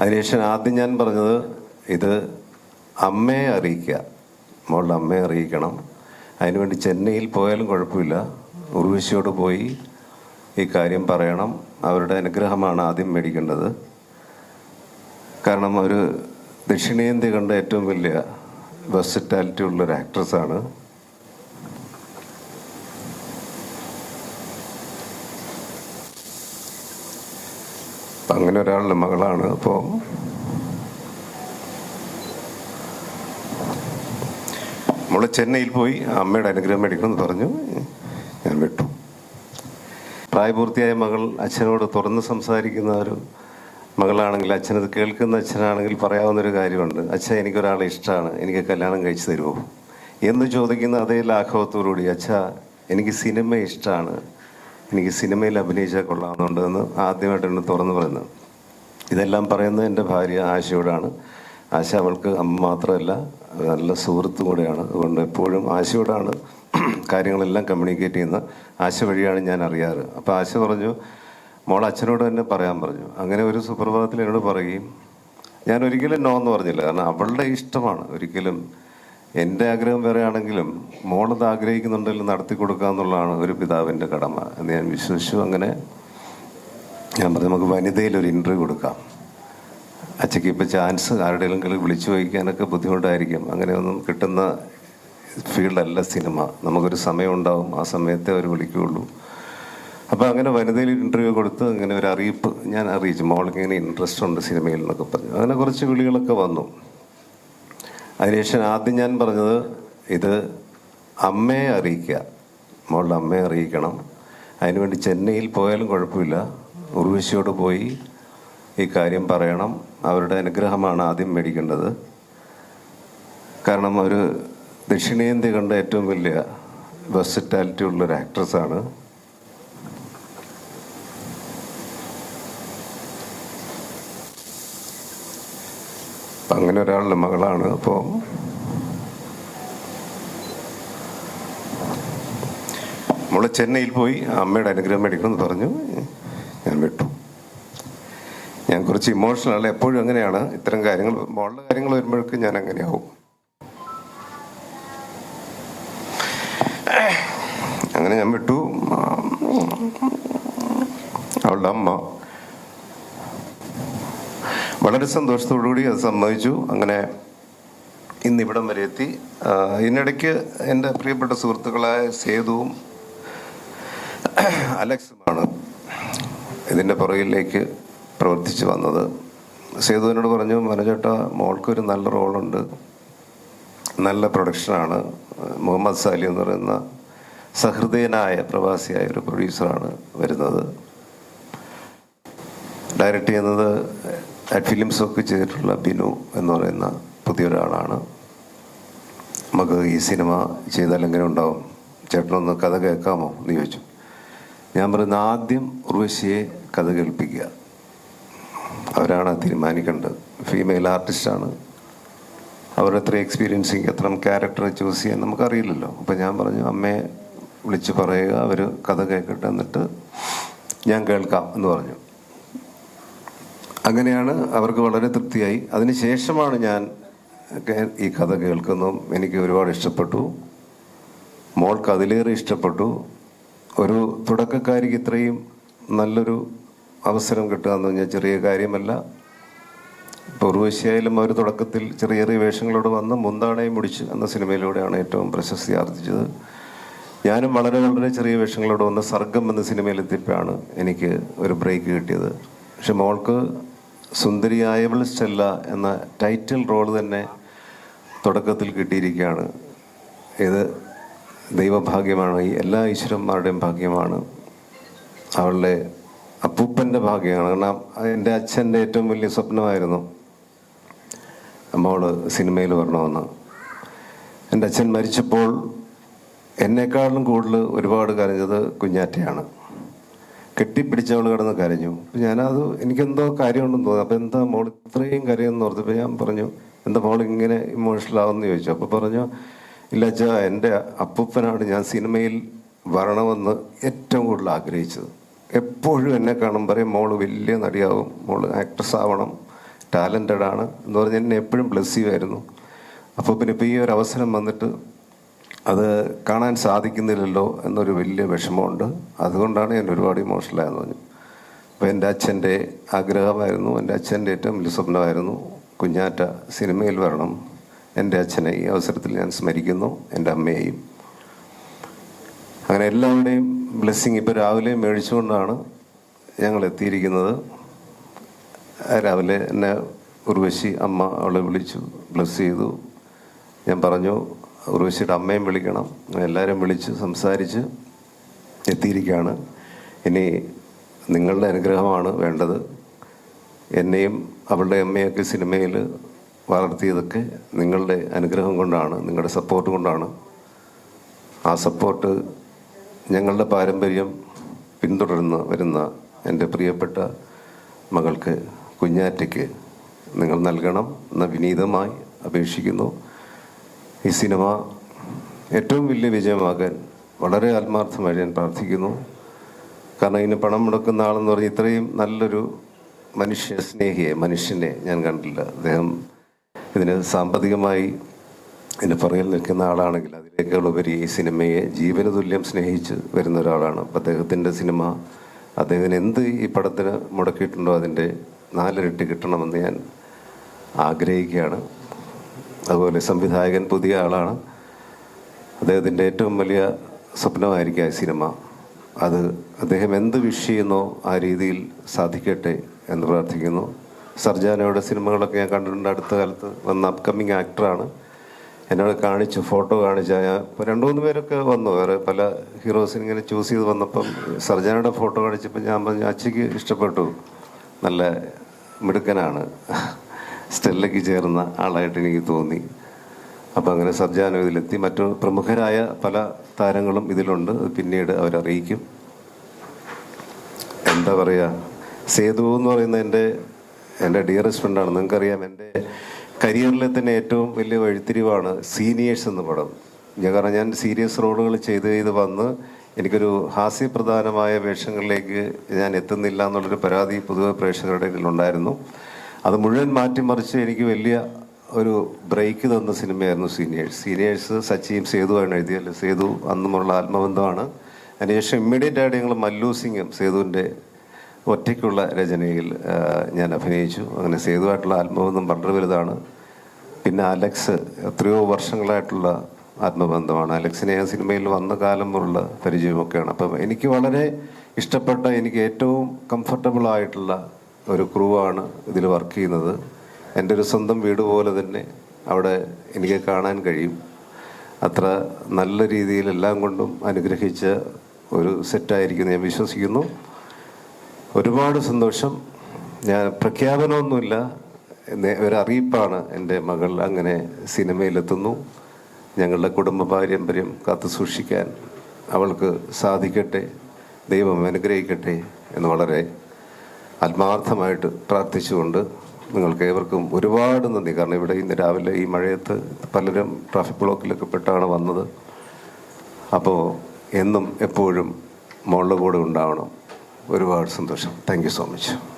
അതിനുശേഷം ആദ്യം ഞാൻ പറഞ്ഞത് ഇത് അമ്മയെ അറിയിക്കുക. മോളുടെ അമ്മയെ അറിയിക്കണം. അതിനുവേണ്ടി ചെന്നൈയിൽ പോയാലും കുഴപ്പമില്ല. ഉർവശിയോട് പോയി ഈ കാര്യം പറയണം. അവരുടെ അനുഗ്രഹമാണ് ആദ്യം മേടിക്കേണ്ടത്. കാരണം അവർ ദക്ഷിണേന്ത്യ കണ്ട ഏറ്റവും വലിയ വെർസിറ്റാലിറ്റി ഉള്ളൊരു ആക്ട്രസ്സാണ് അങ്ങനെ ഒരാളുടെ മകളാണ് അപ്പോൾ നമ്മൾ ചെന്നൈയിൽ പോയി അമ്മയുടെ അനുഗ്രഹം മേടിക്കണമെന്ന് പറഞ്ഞു ഞാൻ വിട്ടു. പ്രായപൂർത്തിയായ മകൾ അച്ഛനോട് തുറന്ന് സംസാരിക്കുന്ന ഒരു മകളാണെങ്കിൽ അച്ഛനത് കേൾക്കുന്ന അച്ഛനാണെങ്കിൽ പറയാവുന്നൊരു കാര്യമുണ്ട്. അച്ഛൻ എനിക്കൊരാളെ ഇഷ്ടമാണ് എനിക്ക് കല്യാണം കഴിച്ചു തരുമോ? എന്ന് ചോദിക്കുന്ന അതേ ലാഘവത്തോടുകൂടി അച്ഛ എനിക്ക് സിനിമ ഇഷ്ടമാണ് എനിക്ക് സിനിമയിൽ അഭിനയിച്ചാൽ കൊള്ളാവുന്നുണ്ടെന്ന് ആദ്യമായിട്ടാണ് തുറന്നു പറയുന്നത്. ഇതെല്ലാം പറയുന്നത് എന്റെ ഭാര്യ ആശയോടാണ്. ആശ അവൾക്ക് അമ്മ മാത്രമല്ല നല്ല സുഹൃത്തും കൂടെയാണ്. അതുകൊണ്ട് എപ്പോഴും ആശയോടാണ് കാര്യങ്ങളെല്ലാം കമ്മ്യൂണിക്കേറ്റ് ചെയ്യുന്ന ആശ വഴിയാണ് ഞാൻ അറിയാറ്. അപ്പോൾ ആശ പറഞ്ഞു മോൾ അച്ഛനോട് തന്നെ പറയാൻ പറഞ്ഞു. അങ്ങനെ ഒരു സുപ്രഭാതത്തിൽ എന്നോട് പറയുകയും ഞാൻ ഒരിക്കലും നോ എന്ന് പറഞ്ഞില്ല. കാരണം അവളുടെ ഇഷ്ടമാണ് ഒരിക്കലും. എന്റെ ആഗ്രഹം വേറെ ആണെങ്കിലും മോളത് ആഗ്രഹിക്കുന്നുണ്ടെങ്കിൽ നടത്തി കൊടുക്കുക എന്നുള്ളതാണ് ഒരു പിതാവിന്റെ കടമ എന്ന് ഞാൻ വിശ്വസിച്ചു. അങ്ങനെ ഞാൻ പറഞ്ഞു നമുക്ക് വനിതയിൽ ഒരു ഇന്റർവ്യൂ കൊടുക്കാം. അച്ഛയ്ക്ക് ഇപ്പോൾ ചാൻസ് ആരുടെയെങ്കിലും വിളിച്ചു ചോദിക്കാനൊക്കെ ബുദ്ധിമുട്ടായിരിക്കും. അങ്ങനെയൊന്നും കിട്ടുന്ന ഫീൽഡല്ല സിനിമ. നമുക്കൊരു സമയം ഉണ്ടാവും. ആ സമയത്തെ അവർ വിളിക്കുകയുള്ളൂ അപ്പോൾ അങ്ങനെ വനിതയിൽ ഇന്റർവ്യൂ കൊടുത്ത് അങ്ങനെ ഒരു അറിയിപ്പ് ഞാൻ അറിയിച്ചു. മോൾക്ക് ഇങ്ങനെ ഇൻട്രസ്റ്റ് ഉണ്ട് സിനിമയിൽ എന്നൊക്കെ പറഞ്ഞു. അങ്ങനെ കുറച്ച് വിളികളൊക്കെ വന്നു. അതിനുശേഷം ആദ്യം ഞാൻ പറഞ്ഞത് ഇത് അമ്മയെ അറിയിക്കുക. മോളുടെ അമ്മയെ അറിയിക്കണം. അതിനുവേണ്ടി ചെന്നൈയിൽ പോയാലും കുഴപ്പമില്ല. ഉർവശിയോട് പോയി ഈ കാര്യം പറയണം. അവരുടെ അനുഗ്രഹമാണ് ആദ്യം മേടിക്കേണ്ടത്. കാരണം ഒരു ദക്ഷിണേന്ത്യ കണ്ട ഏറ്റവും വലിയ വെർസിറ്റാലിറ്റി ഉള്ളൊരു ആക്ട്രസ്സാണ്. അങ്ങനെ ഒരാളുടെ മകളാണ്. അപ്പോൾ നമ്മൾ ചെന്നൈയിൽ പോയി. അമ്മയുടെ അനുഗ്രഹം മേടിക്കണം എന്ന് പറഞ്ഞു. വിട്ടു. ഞാൻ കുറച്ച് ഇമോഷണൽ എപ്പോഴും അങ്ങനെയാണ്. ഇത്തരം കാര്യങ്ങൾ മോളുടെ കാര്യങ്ങൾ വരുമ്പോഴേക്കും ഞാൻ അങ്ങനെയാവും. അങ്ങനെ ഞാൻ വിട്ടു. അവളുടെ അമ്മ വളരെ സന്തോഷത്തോടുകൂടി അത് സമ്മതിച്ചു. അങ്ങനെ ഇന്ന് ഇവിടം വരെ എത്തി. ഇതിനിടയ്ക്ക് എന്റെ പ്രിയപ്പെട്ട സുഹൃത്തുക്കളായ സേതുവും അലക്സുമാണ്. ഇതിന്റെ പുറകിലേക്ക് പ്രവർത്തിച്ചു വന്നത്. സേതുവിനോട് പറഞ്ഞു മനോചേട്ട മോൾക്കൊരു നല്ല റോളുണ്ട്. നല്ല പ്രൊഡക്ഷനാണ്. മുഹമ്മദ് സാലി എന്ന് പറയുന്ന സഹൃദയനായ പ്രവാസിയായ ഒരു പ്രൊഡ്യൂസറാണ് വരുന്നത്. ഡയറക്റ്റ് ചെയ്യുന്നത് അറ്റ് ഫിലിംസ് ഒക്കെ ചെയ്തിട്ടുള്ള ബിനു എന്ന് പറയുന്ന പുതിയൊരാളാണ്. നമുക്ക് ഈ സിനിമ ചെയ്താൽ എങ്ങനെ ഉണ്ടാവും? ചേട്ടനൊന്ന് കഥ കേൾക്കാമോ? എന്ന് ചോദിച്ചു. ഞാൻ പറയുന്ന ആദ്യം ഉർവശിയെ കഥ കേൾപ്പിക്കുക. അവരാണ് തീരുമാനിക്കേണ്ടത്. ഫീമെയിൽ ആർട്ടിസ്റ്റാണ് അവർ എത്ര എക്സ്പീരിയൻസിങ് എത്ര ക്യാരക്ടർ ചൂസ് ചെയ്യാൻ നമുക്കറിയില്ലല്ലോ. അപ്പം ഞാൻ പറഞ്ഞു അമ്മയെ വിളിച്ച് പറയുക അവർ കഥ കേൾക്കട്ടെ എന്നിട്ട് ഞാൻ കേൾക്കാം എന്ന് പറഞ്ഞു. അങ്ങനെയാണ് അവർക്ക് വളരെ തൃപ്തിയായി. അതിനുശേഷമാണ് ഞാൻ ഈ കഥ കേൾക്കുന്നതും എനിക്ക് ഒരുപാട് ഇഷ്ടപ്പെട്ടു. മോൾക്ക് അതിലേറെ ഇഷ്ടപ്പെട്ടു. ഒരു തുടക്കക്കാരിക്ക് ഇത്രയും നല്ലൊരു അവസരം കിട്ടുക എന്ന് പറഞ്ഞാൽ ചെറിയ കാര്യമല്ല. ഇപ്പോൾ ഉർവശിയായാലും അവർ തുടക്കത്തിൽ ചെറിയ ചെറിയ വേഷങ്ങളോട് വന്ന് മുന്താണയും മുടിച്ച് എന്ന സിനിമയിലൂടെയാണ് ഏറ്റവും പ്രശസ്തി ആർജിച്ചത്. ഞാനും വളരെ വളരെ ചെറിയ വേഷങ്ങളോട് വന്ന് സർഗം എന്ന സിനിമയിലെത്തിയപ്പോഴാണ് എനിക്ക് ഒരു ബ്രേക്ക് കിട്ടിയത്. പക്ഷെ മോൾക്ക് സുന്ദരിയായവൾ സ്റ്റെല്ല എന്ന ടൈറ്റിൽ റോൾ തന്നെ തുടക്കത്തിൽ കിട്ടിയിരിക്കുകയാണ്. ഇത് ദൈവഭാഗ്യമാണ് ഈ എല്ലാ ഈശ്വരന്മാരുടെയും ഭാഗ്യമാണ്. അവളുടെ അപ്പൂപ്പന്റെ ഭാഗ്യമാണ്. കാരണം എന്റെ അച്ഛന്റെ ഏറ്റവും വലിയ സ്വപ്നമായിരുന്നു അമ്മോൾ സിനിമയിൽ വരണമെന്ന്. എന്റെ അച്ഛൻ മരിച്ചപ്പോൾ എന്നെക്കാളും കൂടുതൽ ഒരുപാട് കരഞ്ഞത് കുഞ്ഞാറ്റയാണ്. കെട്ടിപ്പിടിച്ചവൾ കിടന്ന് കരഞ്ഞു. അപ്പം ഞാനത് എനിക്കെന്തോ കാര്യമുണ്ടെന്ന് തോന്നി. അപ്പോൾ എന്താ മോൾ ഇത്രയും കരയെന്ന് ഓർത്തപ്പോൾ ഞാൻ പറഞ്ഞു എന്താ മോൾ ഇങ്ങനെ ഇമോഷണൽ ആവുമെന്ന് ചോദിച്ചു. അപ്പോൾ പറഞ്ഞു ഇല്ല അച്ഛാ എന്റെ അപ്പൂപ്പനാണ് ഞാൻ സിനിമയിൽ വരണമെന്ന് ഏറ്റവും കൂടുതൽ ആഗ്രഹിച്ചത്. എപ്പോഴും എന്നെ കാണും പറയും മോൾ വലിയ നടിയാവും മോൾ ആക്ട്രസ് ആവണം ടാലന്റഡ് ആണ്. എന്ന് പറഞ്ഞ് എന്നെ എപ്പോഴും ബ്ലെസ് ചെയ്യുമായിരുന്നു. അപ്പോൾ പിന്നെ ഇപ്പോൾ ഈ ഒരു അവസരം വന്നിട്ട് അത് കാണാൻ സാധിക്കുന്നില്ലല്ലോ എന്നൊരു വലിയ വിഷമമുണ്ട്. അതുകൊണ്ടാണ് ഞാൻ ഒരുപാട് ഇമോഷണലായെന്ന് പറഞ്ഞു. അപ്പോൾ എന്റെ അച്ഛന്റെ ആഗ്രഹമായിരുന്നു എന്റെ അച്ഛന്റെ ഏറ്റവും വലിയ സ്വപ്നമായിരുന്നു കുഞ്ഞാറ്റ സിനിമയിൽ വരണം. എന്റെ അച്ഛനെ ഈ അവസരത്തിൽ ഞാൻ സ്മരിക്കുന്നു എന്റെ അമ്മയെയും. അങ്ങനെ എല്ലാവരുടെയും ബ്ലെസ്സിങ് ഇപ്പോൾ രാവിലെ മേടിച്ചുകൊണ്ടാണ് ഞങ്ങൾ എത്തിയിരിക്കുന്നത്. രാവിലെ എന്നെ ഉർവശി അമ്മ അവളെ വിളിച്ചു ബ്ലസ് ചെയ്തു. ഞാൻ പറഞ്ഞു ഉർവശിയുടെ അമ്മയും വിളിക്കണം. എല്ലാവരും വിളിച്ച് സംസാരിച്ച് എത്തിയിരിക്കുകയാണ്. ഇനി നിങ്ങളുടെ അനുഗ്രഹമാണ് വേണ്ടത്. എന്നെയും അവളുടെ അമ്മയൊക്കെ സിനിമയിൽ വളർത്തിയതൊക്കെ നിങ്ങളുടെ അനുഗ്രഹം കൊണ്ടാണ് നിങ്ങളുടെ സപ്പോർട്ട് കൊണ്ടാണ്. ആ സപ്പോർട്ട് ഞങ്ങളുടെ പാരമ്പര്യം പിന്തുടർന്ന് വരുന്ന എന്റെ പ്രിയപ്പെട്ട മകൾക്ക് കുഞ്ഞാറ്റയ്ക്ക് നിങ്ങൾ നൽകണം എന്ന വിനീതമായി അപേക്ഷിക്കുന്നു. ഈ സിനിമ ഏറ്റവും വലിയ വിജയമാകാൻ വളരെ ആത്മാർത്ഥമായി ഞാൻ പ്രാർത്ഥിക്കുന്നു. കാരണം ഇതിന് പണം മുടക്കുന്ന ആളെന്ന് പറഞ്ഞ് ഇത്രയും നല്ലൊരു മനുഷ്യ സ്നേഹിയെ മനുഷ്യനെ ഞാൻ കണ്ടില്ല. അദ്ദേഹം ഇതിന് സാമ്പത്തികമായി ഇതിന് പുറകിൽ നിൽക്കുന്ന ആളാണെങ്കിൽ അതിലേക്കുള്ള ഉപരി ഈ സിനിമയെ ജീവനതുല്യം സ്നേഹിച്ച് വരുന്ന ഒരാളാണ്. അപ്പം അദ്ദേഹത്തിന്റെ സിനിമ അദ്ദേഹത്തിന് എന്ത് ഈ പടത്തിന് മുടക്കിയിട്ടുണ്ടോ അതിന്റെ നാലിരട്ടി കിട്ടണമെന്ന് ഞാൻ ആഗ്രഹിക്കുകയാണ്. അതുപോലെ സംവിധായകൻ പുതിയ ആളാണ്. അദ്ദേഹത്തിന്റെ ഏറ്റവും വലിയ സ്വപ്നമായിരിക്കും ആ സിനിമ. അത് അദ്ദേഹം എന്ത് വിഷ് ചെയ്യുന്നോ ആ രീതിയിൽ സാധിക്കട്ടെ എന്ന് പ്രാർത്ഥിക്കുന്നു. സർജാനയുടെ സിനിമകളൊക്കെ ഞാൻ കണ്ടിട്ടുണ്ട്. അടുത്ത കാലത്ത് വന്ന അപ്കമ്മിങ് ആക്ടറാണ്. എന്നോട് കാണിച്ചു ഫോട്ടോ കാണിച്ച. ഞാൻ രണ്ട് മൂന്ന് പേരൊക്കെ വന്നു. വേറെ പല ഹീറോസിന് ഇങ്ങനെ ചൂസ് ചെയ്ത് വന്നപ്പം സർജനയുടെ ഫോട്ടോ കാണിച്ചപ്പോൾ ഞാൻ പറഞ്ഞു അച്ചയ്ക്ക് ഇഷ്ടപ്പെട്ടു. നല്ല മിടുക്കനാണ്. സ്റ്റെല്ലയ്ക്ക് ചേർന്ന ആളായിട്ട് എനിക്ക് തോന്നി. അപ്പം അങ്ങനെ സർജാനോ ഇതിലെത്തി. മറ്റു പ്രമുഖരായ പല താരങ്ങളും ഇതിലുണ്ട്. പിന്നീട് അവരറിയിക്കും. എന്താ പറയുക സേതു എന്ന് പറയുന്ന എന്റെ എന്റെ ഡിയറസ്റ്റ് ഫ്രണ്ടാണ് നിങ്ങൾക്കറിയാം എന്റെ കരിയറിലെ തന്നെ ഏറ്റവും വലിയ വഴിത്തിരിവാണ് സീനിയേഴ്സ് എന്ന പടം. ഞാൻ കാരണം ഞാൻ സീരിയസ് റോളുകൾ ചെയ്ത് ചെയ്ത് വന്ന് എനിക്കൊരു ഹാസ്യപ്രധാനമായ വേഷങ്ങളിലേക്ക് ഞാൻ എത്തുന്നില്ല എന്നുള്ളൊരു പരാതി പൊതുവെ പ്രേക്ഷകരുടെ ഉണ്ടായിരുന്നു അത് മുഴുവൻ മാറ്റിമറിച്ച് എനിക്ക് വലിയ ഒരു ബ്രേക്ക് തന്ന സിനിമയായിരുന്നു സീനിയേഴ്സ്. സീനിയേഴ്സ് സച്ചിയും സേതുവാണ് എഴുതിയല്ലോ സേതു അന്നുമുള്ള ആത്മബന്ധമാണ്. അതിനുശേഷം ഇമ്മീഡിയറ്റ് ആയിട്ട് ഞങ്ങൾ മല്ലു സിംഗും സേതുവിന്റെ ഒറ്റയ്ക്കുള്ള രചനയിൽ ഞാൻ അഭിനയിച്ചു. അങ്ങനെ സേതുവായിട്ടുള്ള ആത്മബന്ധം വളരെ വലുതാണ്. പിന്നെ അലക്സ് എത്രയോ വർഷങ്ങളായിട്ടുള്ള ആത്മബന്ധമാണ്. അലക്സിനെ ആ സിനിമയിൽ വന്ന കാലം മുതലുള്ള പരിചയമൊക്കെയാണ്. അപ്പം എനിക്ക് വളരെ ഇഷ്ടപ്പെട്ട എനിക്ക് ഏറ്റവും കംഫർട്ടബിൾ ആയിട്ടുള്ള ഒരു ക്രൂ ആണ് ഇതിൽ വർക്ക് ചെയ്യുന്നത്. എന്റെ ഒരു സ്വന്തം വീട് പോലെ തന്നെ അവിടെ എനിക്ക് കാണാൻ കഴിയും. അത്ര നല്ല രീതിയിൽ എല്ലാം കൊണ്ടും അനുഗ്രഹിച്ച ഒരു സെറ്റായിരിക്കുന്നു ഞാൻ വിശ്വസിക്കുന്നു. ഒരുപാട് സന്തോഷം. ഞാൻ പ്രഖ്യാപനമൊന്നുമില്ല. ഒരറിയിപ്പാണ് എന്റെ മകൾ അങ്ങനെ സിനിമയിലെത്തുന്നു. ഞങ്ങളുടെ കുടുംബ പാരമ്പര്യം കാത്തു സൂക്ഷിക്കാൻ അവൾക്ക് സാധിക്കട്ടെ ദൈവം അനുഗ്രഹിക്കട്ടെ എന്ന് വളരെ ആത്മാർത്ഥമായിട്ട് പ്രാർത്ഥിച്ചുകൊണ്ട് നിങ്ങൾക്ക് ഏവർക്കും ഒരുപാട് നന്ദി. കാരണം ഇവിടെ ഇന്ന് രാവിലെ ഈ മഴയത്ത് പലരും ട്രാഫിക് ബ്ലോക്കിലൊക്കെ പെട്ടാണ് വന്നത്. അപ്പോൾ എന്നും എപ്പോഴും മോളുടെ കൂടെ ഉണ്ടാവണം. ഒരുപാട് സന്തോഷം. Thank so much